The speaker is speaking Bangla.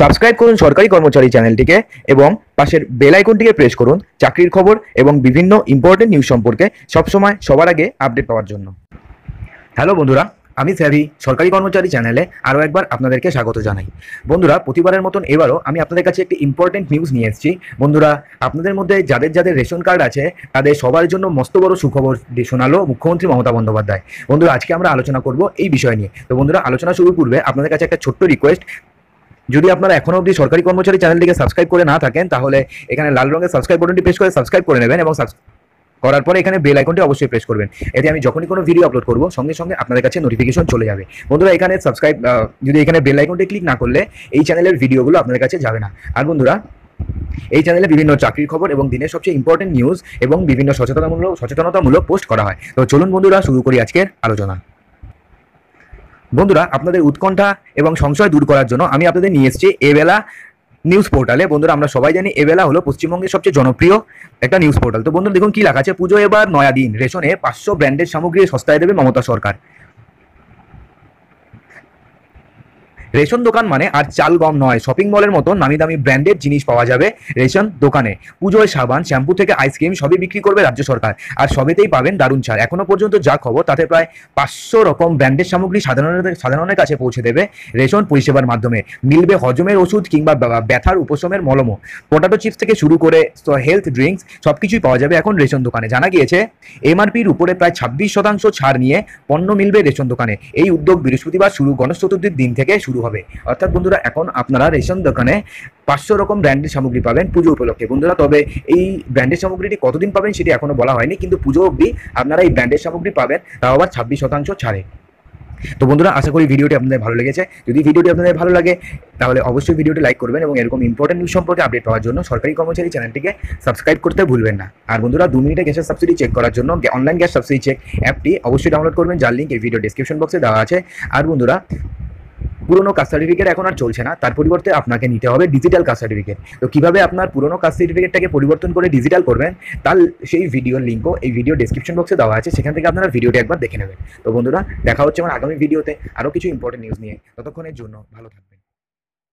সাবস্ক্রাইব করুন সরকারি কর্মচারী চ্যানেলটিকে এবং পাশের বেল আইকনটিকে প্রেস করুন চাকরির খবর এবং বিভিন্ন ইম্পর্টেন্ট নিউজ সম্পর্কে সবসময় সবার আগে আপডেট পাওয়ার জন্য। হ্যালো বন্ধুরা, আমি স্যাভি, সরকারি কর্মচারী চ্যানেলে আরও একবার আপনাদেরকে স্বাগত জানাই। বন্ধুরা, প্রতিবারের মতন এবারও আমি আপনাদের কাছে একটি ইম্পর্টেন্ট নিউজ নিয়ে এসেছি। বন্ধুরা, আপনাদের মধ্যে যাদের যাদের রেশন কার্ড আছে, তাদের সবার জন্য মস্ত বড় সুখবর শোনালো মুখ্যমন্ত্রী মমতা বন্দ্যোপাধ্যায়। বন্ধুরা, আজকে আমরা আলোচনা করব এই বিষয় নিয়ে। তো বন্ধুরা, আলোচনা শুরুর পূর্বে আপনাদের কাছে একটা ছোট্ট রিকোয়েস্ট যদি আপনারা এখনও অবধি সরকারি কর্মচারী চ্যানেলটিকে সাবস্ক্রাইব করে না থাকেন, তাহলে এখানে লাল রঙের সাবস্ক্রাইব বাটনটি প্রেস করে সাবস্ক্রাইব করে নেবেন এবং করার পরে এখানে বেল আইকনটি অবশ্যই প্রেস করবেন। এতে আমি যখনই কোনো ভিডিও আপলোড করব, সঙ্গে সঙ্গে আপনাদের কাছে নোটিফিকেশন চলে যাবে। বন্ধুরা, এখানে সাবস্ক্রাইব যদি এখানে বেল আইকনটি ক্লিক না করলে এই চ্যানেলের ভিডিওগুলো আপনাদের কাছে যাবে না। আর বন্ধুরা, এই চ্যানেলে বিভিন্ন চাকরির খবর এবং দিনের সবচেয়ে ইম্পর্টেন্ট নিউজ এবং বিভিন্ন সচেতনতামূলক সচেতনতামূলক পোস্ট করা হয়। তো চলুন বন্ধুরা, শুরু করি আজকের আলোচনা। বন্ধুরা, আপনাদের উৎকণ্ঠা এবং সংশয় দূর করার জন্য আমি আপনাদের নিয়ে এসেছি এবেলা নিউজ পোর্টালে বন্ধুরা, আমরা সবাই জানি এবেলা হলো পশ্চিমবঙ্গের সবচেয়ে জনপ্রিয় একটা নিউজ পোর্টাল তো বন্ধুরা, দেখুন কী লেখা আছে। পুজো এবার নয়া দিন। রেশনে পাঁচশো ব্র্যান্ডের সামগ্রী সস্তায় দেবে মমতা সরকার। রেশন দোকান মানে আর চাল গম নয় শপিং মলের মতো নামি দামি ব্র্যান্ডের জিনিস পাওয়া যাবে রেশন দোকানে। পুজোয় সাবান শ্যাম্পু থেকে আইসক্রিম সবই বিক্রি করবে রাজ্য সরকার। আর সবেতেই পাবেন দারুণ ছাড়। এখনও পর্যন্ত যা খবর, তাতে প্রায় পাঁচশো রকম ব্র্যান্ডের সামগ্রী সাধারণের সাধারণের কাছে পৌঁছে দেবে রেশন পরিষেবার মাধ্যমে। মিলবে হজমের ওষুধ কিংবা ব্যথার উপশমের মলমও পটাটো চিপস থেকে শুরু করে হেলথ ড্রিঙ্কস সব কিছুই পাওয়া যাবে এখন রেশন দোকানে। জানা গিয়েছে, এমআরপির উপরে প্রায় ছাব্বিশ শতাংশ ছাড় নিয়ে পণ্য মিলবে রেশন দোকানে। এই উদ্যোগ বৃহস্পতিবার শুরু, গণেশ চতুর্থীর দিন থেকে শুরু হবে। অর্থাৎ বন্ধুরা, এখন আপনারা রেশন দোকানে পাঁচশো রকম ব্র্যান্ডের সামগ্রী পাবেন পুজো উপলক্ষে। বন্ধুরা, তবে এই ব্র্যান্ডের সামগ্রীটি কতদিন পাবেন সেটি এখনও বলা হয়নি, কিন্তু পুজো অবধি আপনারা এই ব্র্যান্ডের সামগ্রী পাবেন, তাও আবার ছাব্বিশ শতাংশ ছাড়ে। তো বন্ধুরা, আশা করি ভিডিওটি আপনাদের ভালো লেগেছে। যদি ভিডিওটি আপনাদের ভালো লাগে, তাহলে অবশ্যই ভিডিওটি লাইক করবেন এবং এরকম ইম্পর্টেন্ট নিউজ সম্পর্কে আপডেট পাওয়ার জন্য সরকারি কর্মচারী চ্যানেলটিকে সাবস্ক্রাইব করতে ভুলবেন না। আর বন্ধুরা, দু মিনিটে গ্যাসের সাবসিডি চেক করার জন্য অনলাইন গ্যাস সাবসিডি চেক অ্যাপটি অবশ্যই ডাউনলোড করবেন, যার লিঙ্ক এই ভিডিও ডিসক্রিপশন বক্সে দেওয়া আছে। আর বন্ধুরা পুরোনো কাস্ট সার্টিফিকেট এখন আর চলছে না। তার পরিবর্তে আপনাকে নিতে হবে ডিজিটাল কাস্ট সার্টিফিকেট তো কীভাবে আপনার পুরনো কাস্ট সার্টিফিকেটটাকে পরিবর্তন করে ডিজিটাল করবেন, তার সেই ভিডিওর লিঙ্কও এই ভিডিও ডিসক্রিপশন বক্সে দেওয়া আছে। সেখান থেকে আপনারা ভিডিওটি একবার দেখে নেবেন। তো বন্ধুরা, দেখা হচ্ছে আমার আগামী ভিডিওতে আরও কিছু ইম্পর্টেন্ট নিউজ নিয়ে। ততক্ষণের জন্য ভালো থাকবেন।